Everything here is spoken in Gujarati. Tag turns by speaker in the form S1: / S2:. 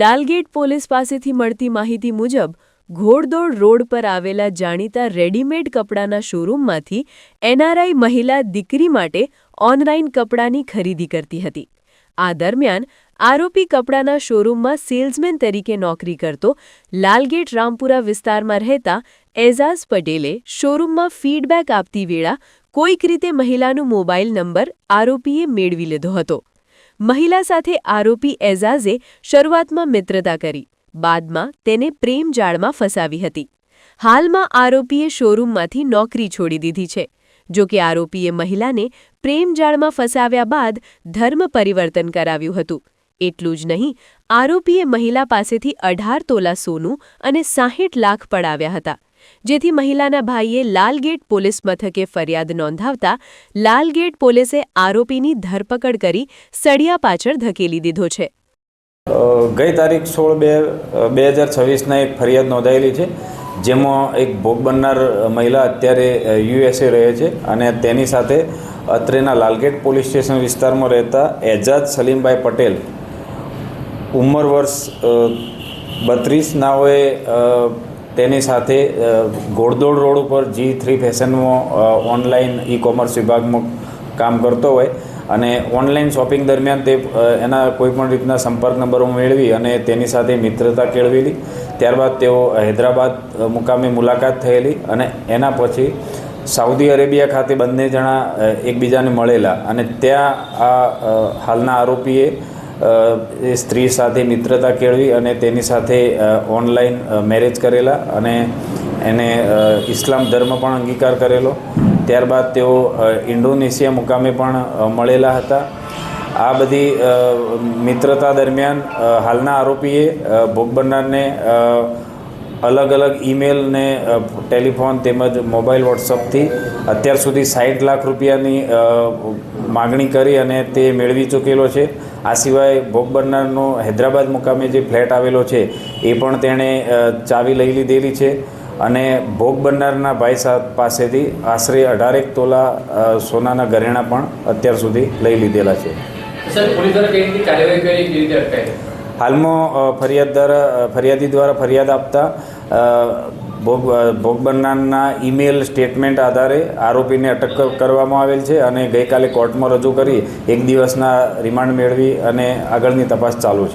S1: લાલગેટ પોલીસ પાસેથી મળતી માહિતી મુજબ, ઘોડદોડ રોડ પર આવેલા જાણીતા રેડીમેડ કપડાના શોરૂમમાંથી એનઆરઆઈ મહિલા દીકરી માટે ઓનલાઈન કપડાની ખરીદી કરતી હતી. આ દરમિયાન, આરોપી કપડાના શોરૂમમાં સેલ્સમેન તરીકે નોકરી કરતો લાલગેટ રામપુરા વિસ્તારમાં રહેતા એઝાઝ પટેલે શોરૂમમાં ફીડબેક આપતી વેળા કોઈક રીતે મહિલાનો મોબાઈલ નંબર આરોપીએ મેળવી લીધો હતો. મહિલા સાથે આરોપી એઝાઝે શરૂઆતમાં મિત્રતા કરી, બાદમાં તેને પ્રેમ જાળમાં ફસાવી હતી. હાલમાં આરોપીએ શોરૂમમાંથી નોકરી છોડી દીધી છે, જો કે આરોપીએ મહિલાને પ્રેમ જાળમાં ફસાવ્યા બાદ ધર્મ પરિવર્તન કરાવ્યું હતું. એટલું જ નહીં, આરોપીએ મહિલા પાસેથી અઢાર તોલા સોનું અને સાહીઠ લાખ પડાવ્યા હતા. જેથી મહિલાના ભાઈએ લાલગેટ પોલીસ મથકે ફરિયાદ નોંધાવતા લાલગેટ પોલીસે આરોપીની ધરપકડ કરી સળિયા પાછળ ધકેલી દીધો છે.
S2: ગઈ તારીખ સોળ બે બે હજાર છવ્વીસના એક ફરિયાદ નોંધાયેલી છે જેમાં એક ભોગ બનનાર મહિલા અત્યારે યુએસએ રહે છે અને તેની સાથે અત્રેના લાલગેટ પોલીસ સ્ટેશન વિસ્તારમાં રહેતા એજાજ સલીમભાઈ પટેલ ઉંમર વર્ષ બત્રીસ નાઓએ અ, તેની સાથે ઘોડદોડ રોડ ઉપર જી થ્રી ફેશનમાં ઓનલાઈન ઈ કોમર્સ વિભાગમાં કામ કરતો હોય અને ઓનલાઈન શોપિંગ દરમિયાન તે એના કોઈપણ રીતના સંપર્ક નંબરો મેળવી અને તેની સાથે મિત્રતા કેળવેલી. ત્યારબાદ તેઓ હૈદરાબાદ મુકામે મુલાકાત થયેલી અને એના પછી સાઉદી અરેબિયા ખાતે બંને જણા એકબીજાને મળેલા અને ત્યાં આ હાલના આરોપીએ એ સ્ત્રી સાથે મિત્રતા કેળવી અને તેની સાથે ઓનલાઈન મેરેજ કરેલા અને એને ઇસ્લામ ધર્મ પણ અંગીકાર કરેલો. ત્યારબાદ તેઓ ઇન્ડોનેશિયા મુકામે પણ મળેલા હતા. આ બધી મિત્રતા દરમિયાન હાલના આરોપીએ ભોગ બનનારને અલગ અલગ ઈમેલ ને ટેલિફોન તેમજ મોબાઈલ વોટ્સઅપથી અત્યાર સુધી સાઠ લાખ રૂપિયાની માગણી કરી અને તે મેળવી ચૂકેલો છે. આ સિવાય ભોગ બનનારનો હૈદરાબાદ મુકામે જે ફ્લેટ આવેલો છે, એ પણ તેણે ચાવી લઈ લીધેલી છે. અને ભોગ બનનારના ભાઈ સા, પાસેથી આશરે અઢારેક તોલા સોનાના ઘરેણાં પણ અત્યાર સુધી લઈ લીધેલા છે. હાલમાં ફરિયાદ દ્વારા ફરિયાદી દ્વારા ફરિયાદ આપતા ભોગ ભોગ બનનારના ઈમેલ સ્ટેટમેન્ટ આધારે આરોપીને અટક કરવામાં આવેલ છે અને ગઈકાલે કોર્ટમાં રજૂ કરી એક દિવસના રિમાન્ડ મેળવી અને આગળની તપાસ ચાલુ છે.